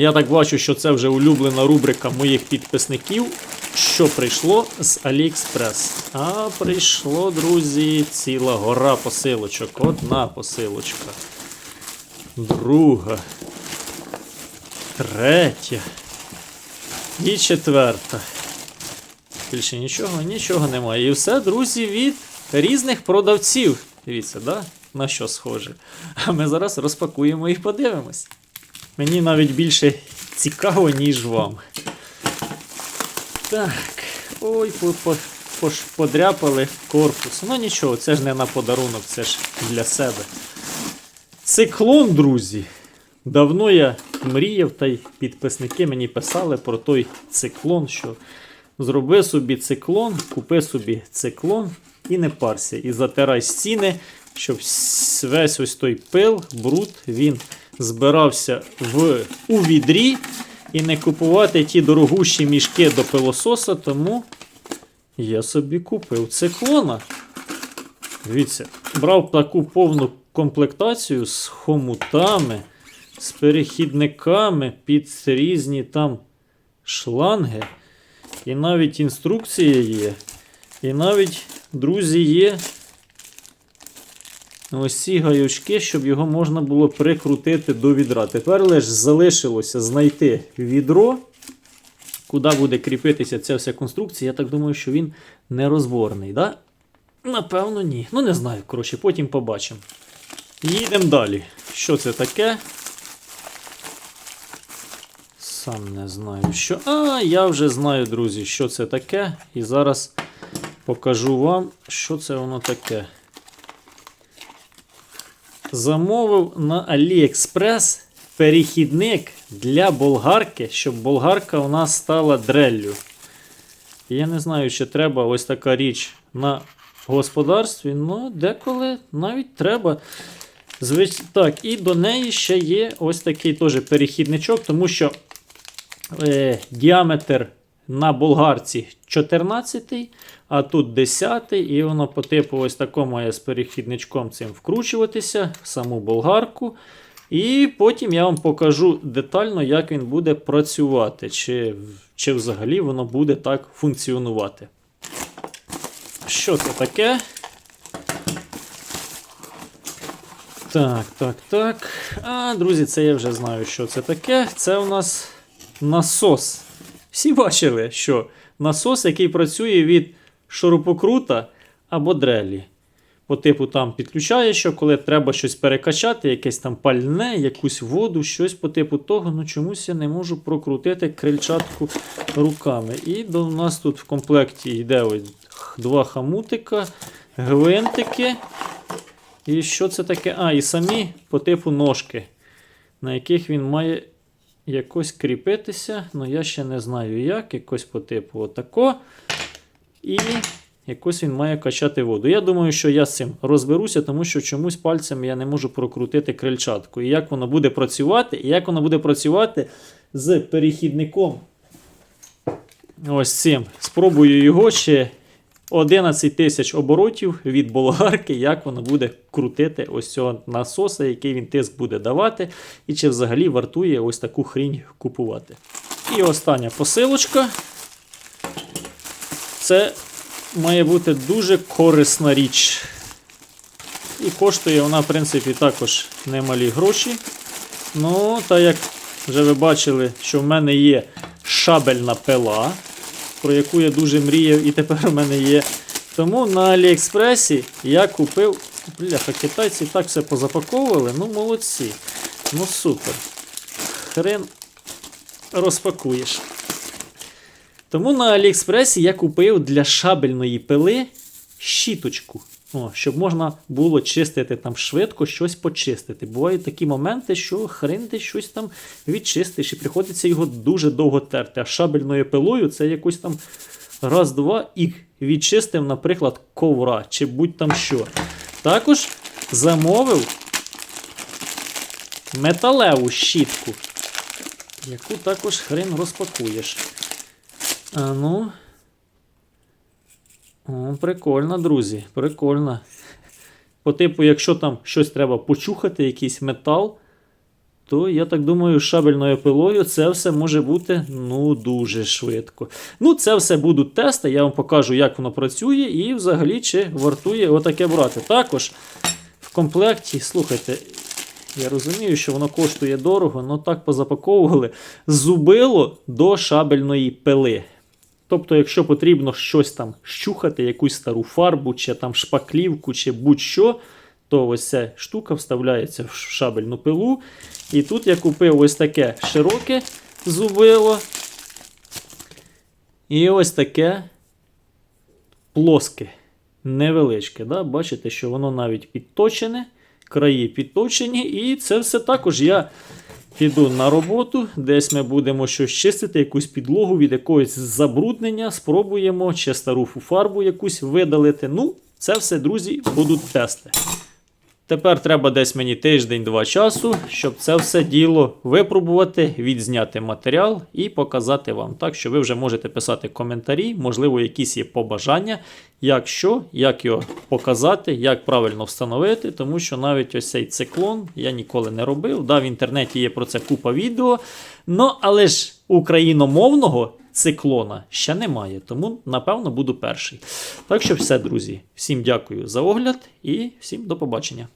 Я так бачу, що це вже улюблена рубрика моїх підписників. Що прийшло з AliExpress? А прийшло, друзі, ціла гора посилочок. Одна посилочка. Друга. Третя. І четверта. Більше нічого, нічого немає. І все, друзі, від різних продавців. Дивіться, да? на що схоже. А ми зараз розпакуємо і подивимось. Мені навіть більше цікаво, ніж вам. Так. Ой, подряпали корпус. Ну нічого, це ж не на подарунок, це ж для себе. Циклон, друзі. Давно я мріяв, та й підписники мені писали про той циклон, що зроби собі циклон, купи собі циклон і не парся. І затирай стіни, щоб весь ось той пил, бруд, він збирався в, у відрі і не купувати ті дорогущі мішки до пилососа, тому я собі купив циклона. Дивіться, брав таку повну комплектацію з хомутами, з перехідниками під різні там шланги. І навіть інструкція є. І навіть, друзі, є ось ці гаючки, щоб його можна було прикрутити до відра. Тепер лише залишилося знайти відро, куди буде кріпитися ця вся конструкція. Я так думаю, що він нерозборний. Да? Напевно, ні. Ну, не знаю. Коротше, потім побачимо. Їдемо далі. Що це таке? Сам не знаю, що. А, я вже знаю, друзі, що це таке. І зараз покажу вам, що це воно таке. Замовив на AliExpress перехідник для болгарки, щоб болгарка у нас стала дреллю. Я не знаю, чи треба ось така річ на господарстві, але деколи навіть треба. Звич... Так, і до неї ще є ось такий теж перехідничок, тому що е, діаметр на болгарці 14, а тут 10, і воно по типу ось такому має з перехідничком цим вкручуватися в саму болгарку. І потім я вам покажу детально, як він буде працювати, чи, чи взагалі воно буде так функціонувати. Що це таке? Так, так, так. А, друзі, це я вже знаю, що це таке. Це у нас насос. Всі бачили, що насос, який працює від шурупокрута або дрелі. По типу там підключає, що коли треба щось перекачати, якесь там пальне, якусь воду, щось по типу того, ну чомусь я не можу прокрутити крильчатку руками. І до нас тут в комплекті йде ось два хамутика, гвинтики. І що це таке? А, і самі по типу ножки, на яких він має якось кріпитися. Ну, я ще не знаю як. Якось по типу отако. І якось він має качати воду. Я думаю, що я з цим розберуся, тому що чомусь пальцем я не можу прокрутити крильчатку. І як воно буде працювати, і як воно буде працювати з перехідником. Ось цим. Спробую його ще 11 тисяч оборотів від болгарки, як воно буде крутити ось цього насоса, який він тиск буде давати, і чи взагалі вартує ось таку хрінь купувати. І остання посилочка. Це має бути дуже корисна річ. І коштує вона, в принципі, також немалі гроші. Ну, та як вже ви бачили, що в мене є шабельна пила, про яку я дуже мріяв, і тепер у мене є. Тому на Аліекспресі я купив. Бляха, китайці так все позапаковували. Ну, молодці. Ну супер. Хрен розпакуєш. Тому на Аліекспресі я купив для шабельної пили щіточку. О, щоб можна було чистити там швидко щось почистити. Бувають такі моменти, що хрен ти щось там відчистиш, і приходиться його дуже довго терти. А шабельною пилою це якось там раз-два і відчистив, наприклад, ковра чи будь там що. Також замовив металеву щітку, яку також хрен розпакуєш. А ну. О, прикольно, друзі, прикольно. По типу, якщо там щось треба почухати, якийсь метал, то я так думаю, шабельною пилою це все може бути ну дуже швидко. Ну, це все будуть тести. Я вам покажу, як воно працює, і взагалі чи вартує отаке брати. Також в комплекті, слухайте, я розумію, що воно коштує дорого, але так позапаковували зубило до шабельної пили. Тобто, якщо потрібно щось там щухати, якусь стару фарбу, чи там шпаклівку, чи будь-що, то ось ця штука вставляється в шабельну пилу. І тут я купив ось таке широке зубило. І ось таке плоске, невеличке. Да? Бачите, що воно навіть підточене, краї підточені, і це все також я піду на роботу. Десь ми будемо щось чистити, якусь підлогу від якогось забруднення. Спробуємо чи стару фарбу якусь видалити. Ну, це все, друзі, будуть тести. Тепер треба десь мені тиждень-два часу, щоб це все діло випробувати, відзняти матеріал і показати вам. Так що ви вже можете писати коментарі, можливо, якісь є побажання, як що, як його показати, як правильно встановити, тому що навіть ось цей циклон я ніколи не робив. Да, в інтернеті є про це купа відео. Ну, але ж україномовного циклона ще немає, тому напевно буду перший. Так що все, друзі. Всім дякую за огляд і всім до побачення.